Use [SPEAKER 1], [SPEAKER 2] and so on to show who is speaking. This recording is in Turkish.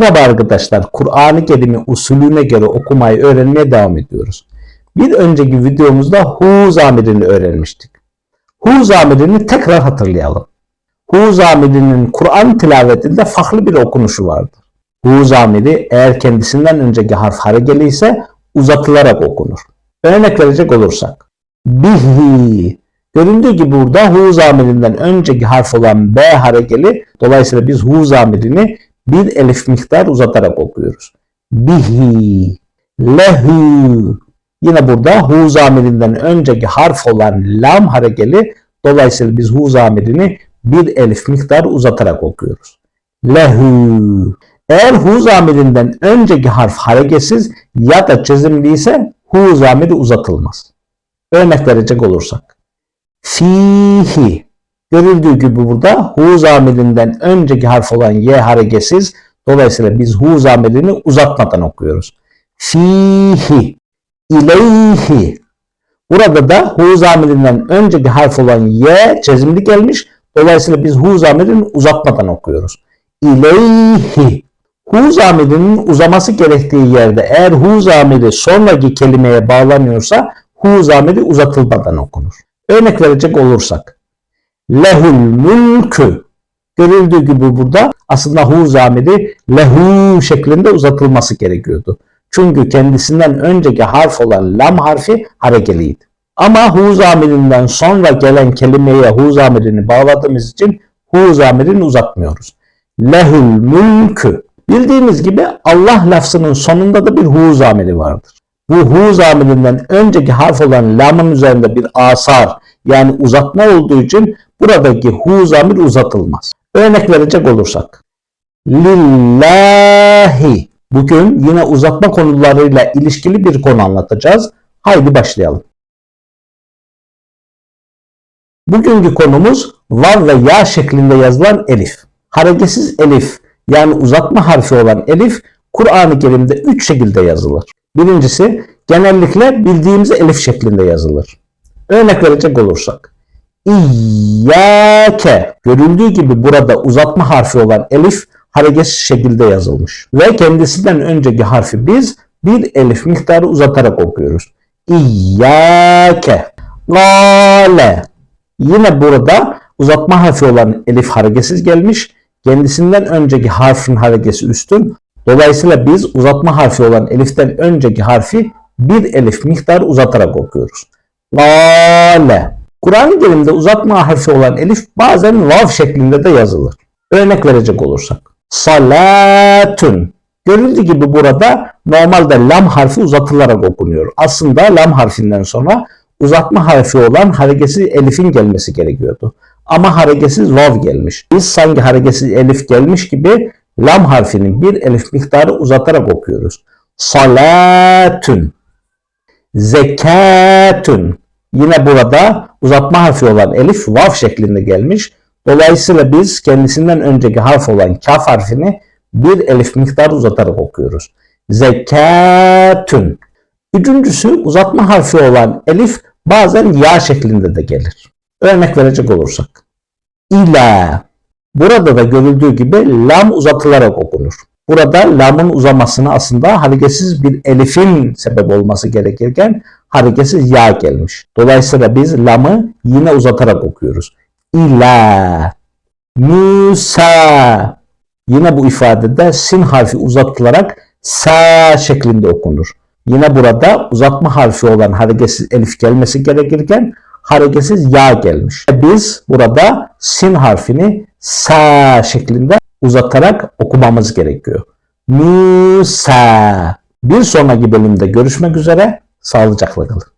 [SPEAKER 1] Merhaba arkadaşlar, Kur'an-ı Kerim'i usulüne göre okumayı öğrenmeye devam ediyoruz. Bir önceki videomuzda hu zamirini öğrenmiştik. Hu zamirini tekrar hatırlayalım. Hu zamirinin Kur'an tilavetinde farklı bir okunuşu vardır. Hu zamiri eğer kendisinden önceki harf harekeli ise uzatılarak okunur. Örnek verecek olursak. Bihi. Göründüğü gibi burada hu zamirinden önceki harf olan B harekeli. Dolayısıyla biz hu zamirini bir elif miktar uzatarak okuyoruz. Bihi. Lehu. Yine burada hu zamirinden önceki harf olan lam harekeli. Dolayısıyla biz hu zamirini bir elif miktar uzatarak okuyoruz. Lehu. Eğer hu zamirinden önceki harf hareketsiz ya da çizimli ise hu zamiri uzatılmaz. Örnek verecek olursak. Fihi. Görüldüğü gibi burada hu zamirinden önceki harf olan y hareketsiz. Dolayısıyla biz hu zamirini uzatmadan okuyoruz. Fihi. İleyhi. Burada da hu zamirinden önceki harf olan y çizimli gelmiş. Dolayısıyla biz hu zamirini uzatmadan okuyoruz. İleyhi. Hu zamirinin uzaması gerektiği yerde eğer hu zamiri sonraki kelimeye bağlanıyorsa hu zamiri uzatılmadan okunur. Örnek verecek olursak. Lehul mülkü. Görüldüğü gibi burada aslında hu zamiri lehu şeklinde uzatılması gerekiyordu. Çünkü kendisinden önceki harf olan lam harfi harekeliydi. Ama hu zamirinden sonra gelen kelimeye hu zamirini bağladığımız için hu zamirini uzatmıyoruz. Lehul mülkü. Bildiğimiz gibi Allah lafzının sonunda da bir hu zamiri vardır. Bu hu zamirinden önceki harf olan lamın üzerinde bir asar yani uzatma olduğu için buradaki hu zamir uzatılmaz. Örnek verecek olursak. Lillahi. Bugün yine uzatma konularıyla ilişkili bir konu anlatacağız. Haydi başlayalım. Bugünkü konumuz vav ve ya şeklinde yazılan elif. Hareketsiz elif yani uzatma harfi olan elif Kur'an-ı Kerim'de üç şekilde yazılır. Birincisi genellikle bildiğimiz elif şeklinde yazılır. Örnek verecek olursak. İyyâke görüldüğü gibi burada uzatma harfi olan elif hareketsiz şekilde yazılmış. Ve kendisinden önceki harfi biz bir elif miktarı uzatarak okuyoruz. İyyâke. Gale. Yine burada uzatma harfi olan elif hareketsiz gelmiş. Kendisinden önceki harfin harekesi üstün. Dolayısıyla biz uzatma harfi olan eliften önceki harfi bir elif miktar uzatarak okuyoruz. Gale. Kur'an-ı Kerim'de uzatma harfi olan elif bazen vav şeklinde de yazılır. Örnek verecek olursak. Salatun. Görüldüğü gibi burada normalde lam harfi uzatılarak okunuyor. Aslında lam harfinden sonra uzatma harfi olan hareketsiz elifin gelmesi gerekiyordu. Ama hareketsiz vav gelmiş. Biz sanki hareketsiz elif gelmiş gibi lam harfinin bir elif miktarı uzatarak okuyoruz. Salatun. Zekatun. Yine burada uzatma harfi olan elif vav şeklinde gelmiş. Dolayısıyla biz kendisinden önceki harf olan kaf harfini bir elif miktarı uzatarak okuyoruz. Zekatun. Üçüncüsü uzatma harfi olan elif bazen ya şeklinde de gelir. Örnek verecek olursak. İla. Burada da görüldüğü gibi lam uzatılarak okunur. Burada lamın uzamasına aslında hareketsiz bir elifin sebep olması gerekirken hareketsiz ya gelmiş. Dolayısıyla biz lamı yine uzatarak okuyoruz. İla. Musa. Yine bu ifadede sin harfi uzatılarak sa şeklinde okunur. Yine burada uzatma harfi olan hareketsiz elif gelmesi gerekirken hareketsiz ya gelmiş. Biz burada sin harfini sa şeklinde uzatarak okumamız gerekiyor. Musa. Bir sonraki bölümde görüşmek üzere. Sağlıcakla kalın.